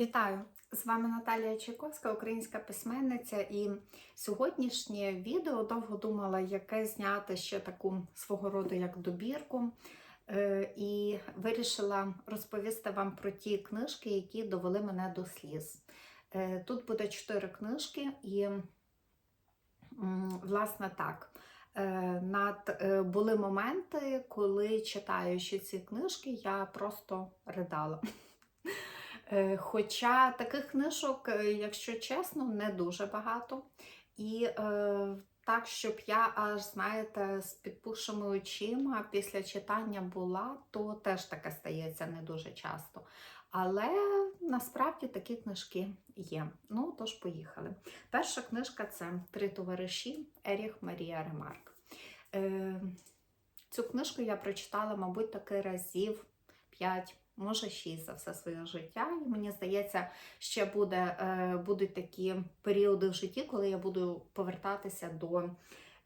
Вітаю! З вами Наталія Чайковська, українська письменниця. І сьогоднішнє відео довго думала, яке зняти ще таку свого роду як добірку. Е, І вирішила розповісти вам про ті книжки, які довели мене до сліз. Е, Тут буде чотири книжки, і, власне, так. Е, Над були моменти, коли читаючи ці книжки, я просто ридала. Е, Хоча таких книжок, е, якщо чесно, не дуже багато. І е, так, щоб я аж, знаєте, з підпухшими очима після читання була, то теж таке стається не дуже часто. Але насправді такі книжки є. Ну, тож, поїхали. Перша книжка це Три товариші Еріх Марія Ремарк. Е, цю книжку я прочитала, мабуть, таки разів 5 може 6 за все своє життя. І мені здається, ще буде, е, будуть такі періоди в житті, коли я буду повертатися до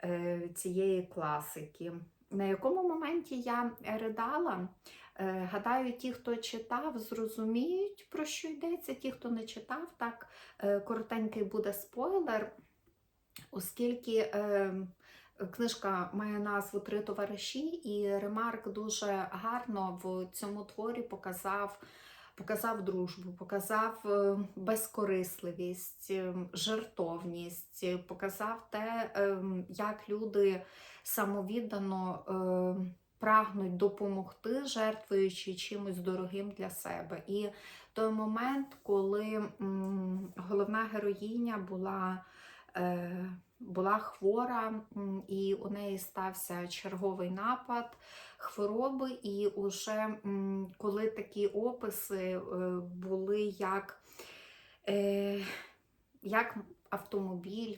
е, цієї класики. На якому моменті я ридала? Е, Гадаю, ті, хто читав, зрозуміють, про що йдеться. Ті, хто не читав, так коротенький буде спойлер, оскільки Книжка має назву Три товариші, і Ремарк дуже гарно в цьому творі показав, показав дружбу, показав е, безкорисливість, е, жертовність, показав те, е, як люди самовіддано прагнуть допомогти, жертвуючи чимось дорогим для себе. І той момент, коли головна героїня була. Була хвора, і у неї стався черговий напад хвороби. І уже коли такі описи е, були як, е, як автомобіль,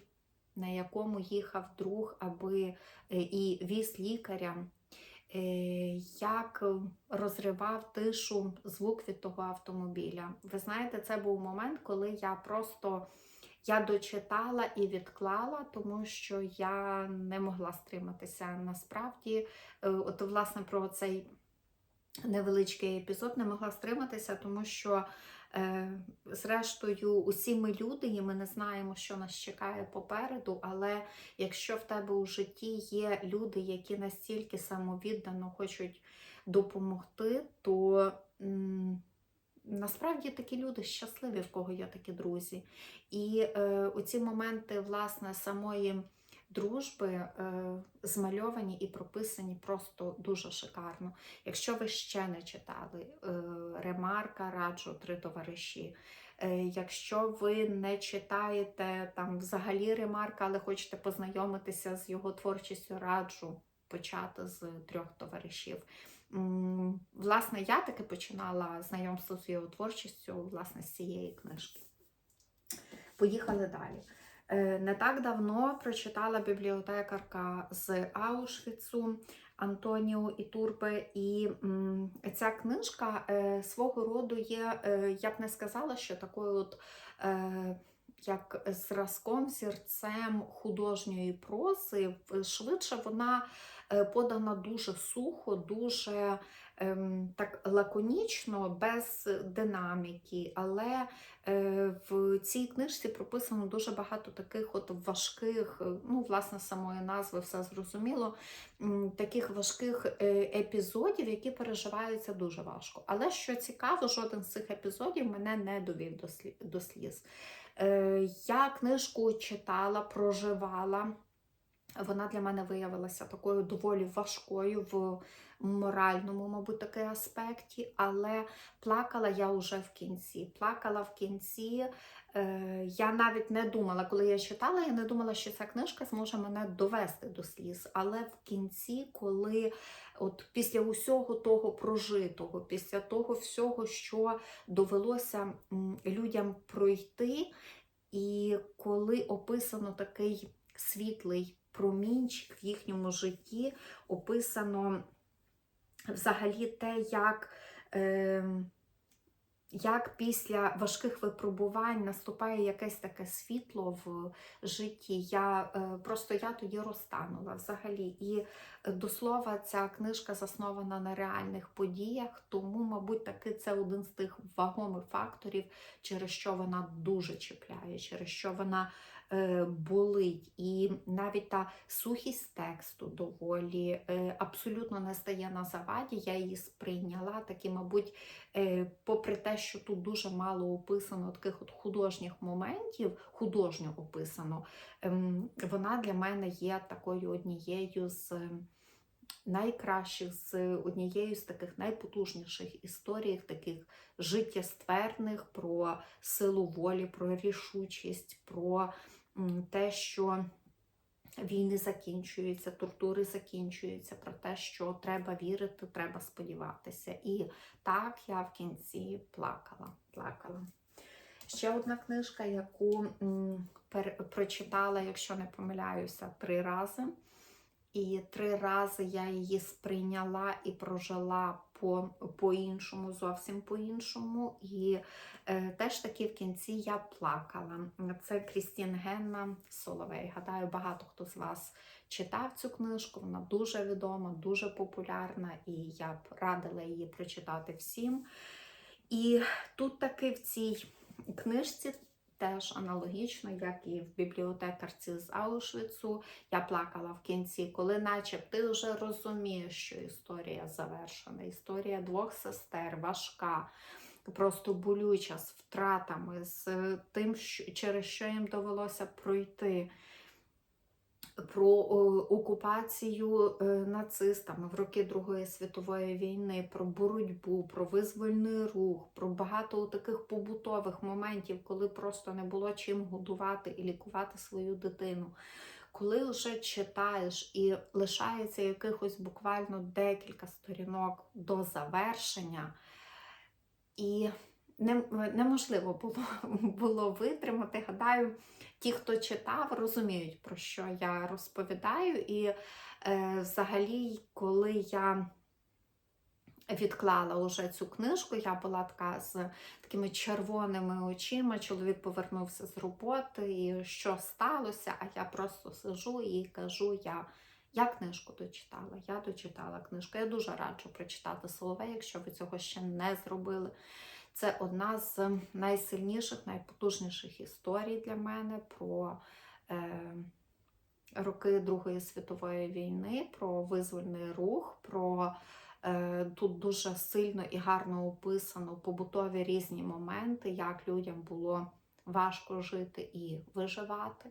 на якому їхав друг, аби е, і віз лікаря. Як розривав тишу звук від того автомобіля. Ви знаєте, це був момент, коли я просто я дочитала і відклала, тому що я не могла стриматися. Насправді, е, от власне про цей невеличкий епізод не могла стриматися, тому що, е, зрештою, усі ми люди, і ми не знаємо, що нас чекає попереду. Але якщо в тебе у житті є люди, які настільки самовіддано хочуть допомогти, то Насправді такі люди щасливі, в кого є такі друзі. І е, оці моменти власне самої дружби е, змальовані і прописані просто дуже шикарно. Якщо ви ще не читали е, Ремарка, раджу три товариші. Е, якщо ви не читаєте там взагалі Ремарка, але хочете познайомитися з його творчістю, раджу почати з трьох товаришів. Власне, я таки починала знайомство з його творчістю власне, з цієї книжки. Поїхали далі. Е, Не так давно прочитала бібліотекарка з Аушвіцу Антоніо Ітурбе, і ця книжка е, свого роду є, е, я б не сказала, що такою от. Як зразком, зірцем художньої прози, швидше вона е, подана дуже сухо, дуже ем, так лаконічно, без динаміки. Але е, в цій книжці прописано дуже багато таких от важких, е, ну, власне, самої назви все зрозуміло, таких важких е, епізодів, які переживаються дуже важко. Але що цікаво, жоден з цих епізодів мене не довів до сліз. Е, Я книжку читала, проживала. Вона для мене виявилася такою доволі важкою в моральному, мабуть, таки аспекті, але плакала я вже в кінці. Плакала в кінці. Е, Я навіть не думала, коли я читала, я не думала, що ця книжка зможе мене довести до сліз. Але в кінці, коли от після усього того прожитого, після того всього, що довелося людям пройти, і коли описано такий світлий промінчик в їхньому житті, описано взагалі те, як, е, як після важких випробувань наступає якесь таке світло в житті. Я е, просто я тоді розтанула взагалі. І е, до слова, ця книжка заснована на реальних подіях, тому, мабуть, таки це один з тих вагомих факторів, через що вона дуже чіпляє, через що вона болить. І навіть та сухість тексту доволі е, абсолютно не стає на заваді. Я її сприйняла такі, мабуть, е, попри те, що тут дуже мало описано таких от художніх моментів, художньо описано, ем, вона для мене є такою однією з. ем, Найкращих з однією з таких найпотужніших історій, таких життєстверних про силу волі, про рішучість, про те, що війни закінчуються, тортури закінчуються, про те, що треба вірити, треба сподіватися. І так я в кінці плакала. плакала. Ще одна книжка, яку прочитала, якщо не помиляюся, три рази. І три рази я її сприйняла і прожила по, по-іншому, зовсім по-іншому. І е, теж таки в кінці я плакала. Це Крістін Генна Соловей. Гадаю, багато хто з вас читав цю книжку. Вона дуже відома, дуже популярна, і я б радила її прочитати всім. І тут таки в цій книжці. Теж аналогічно, як і в бібліотекарці з Аушвіцу, я плакала в кінці, коли наче ти вже розумієш, що історія завершена. Історія двох сестер важка, просто болюча, з втратами, з тим, через що їм довелося пройти. Про окупацію е, нацистами в роки Другої світової війни, про боротьбу, про визвольний рух, про багато таких побутових моментів, коли просто не було чим годувати і лікувати свою дитину. Коли вже читаєш і лишається якихось буквально декілька сторінок до завершення, і неможливо було, було витримати. Гадаю, ті, хто читав, розуміють, про що я розповідаю. І е, взагалі, коли я відклала уже цю книжку, я була така з такими червоними очима. Чоловік повернувся з роботи, і що сталося? А я просто сижу і кажу: я. Я книжку дочитала, я дочитала книжку. Я дуже раджу прочитати Соловей, якщо ви цього ще не зробили. Це одна з найсильніших, найпотужніших історій для мене про е, роки Другої світової війни, про визвольний рух, про е, тут дуже сильно і гарно описано побутові різні моменти, як людям було важко жити і виживати.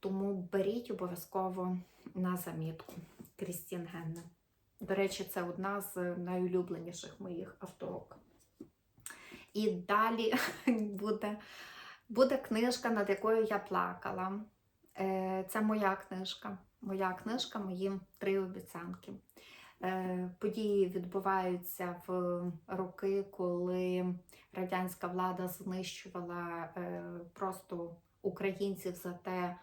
Тому беріть обов'язково на замітку Крістін Генне. До речі, це одна з найулюбленіших моїх авторок. І далі буде, буде книжка, над якою я плакала. Е, Це моя книжка. Моя книжка, мої три обіцянки. Е, Події відбуваються в роки, коли радянська влада знищувала е, просто українців за те,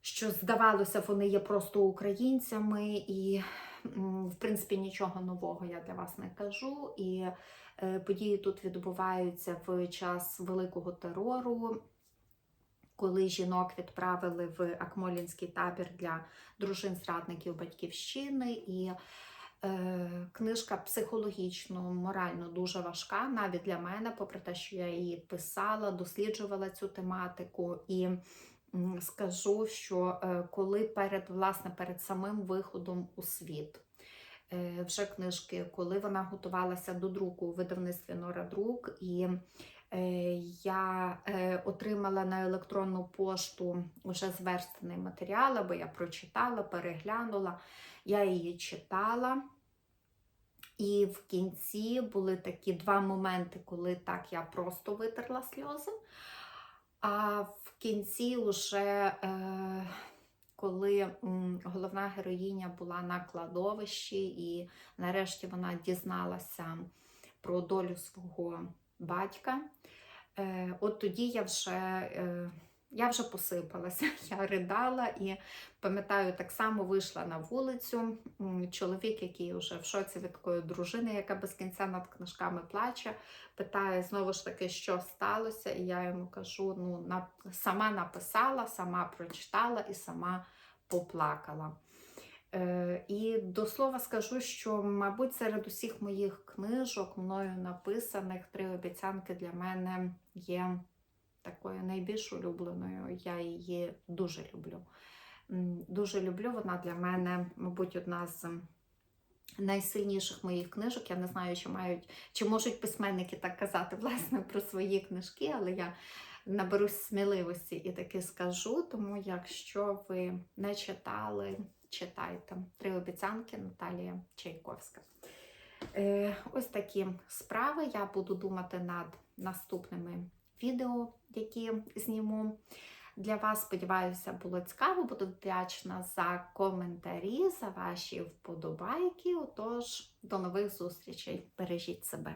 що здавалося, вони є просто українцями, і, в принципі, нічого нового я для вас не кажу. І події тут відбуваються в час великого терору, коли жінок відправили в Акмолінський табір для дружин зрадників батьківщини. І е, книжка психологічно, морально дуже важка, навіть для мене, попри те, що я її писала, досліджувала цю тематику. І скажу, що е, коли перед власне перед самим виходом у світ. Е, Вже книжки, коли вона готувалася до друку у видавництві Нора Друк, і е, я е, отримала на електронну пошту вже зверстаний матеріал, або я прочитала, переглянула, я її читала. І в кінці були такі два моменти, коли так я просто витерла сльози. А в кінці, вже, е, коли головна героїня була на кладовищі, і нарешті вона дізналася про долю свого батька, е, от тоді я вже е, я вже посипалася, я ридала і пам'ятаю, так само вийшла на вулицю. Чоловік, який вже в шоці від такої дружини, яка без кінця над книжками плаче, питає знову ж таки, що сталося. І я йому кажу: ну, на, сама написала, сама прочитала і сама поплакала. Е, і до слова скажу, що, мабуть, серед усіх моїх книжок, мною написаних, три обіцянки для мене є такою найбільш улюбленою. Я її дуже люблю. Дуже люблю. Вона для мене, мабуть, одна з найсильніших моїх книжок. Я не знаю, чи мають, чи можуть письменники так казати власне про свої книжки, але я наберусь сміливості і таки скажу. Тому, якщо ви не читали, читайте три обіцянки Наталія Чайковська. Е, ось такі справи. Я буду думати над наступними відео, які зніму. Для вас, сподіваюся, було цікаво. Буду вдячна за коментарі, за ваші вподобайки. Отож, до нових зустрічей. Бережіть себе.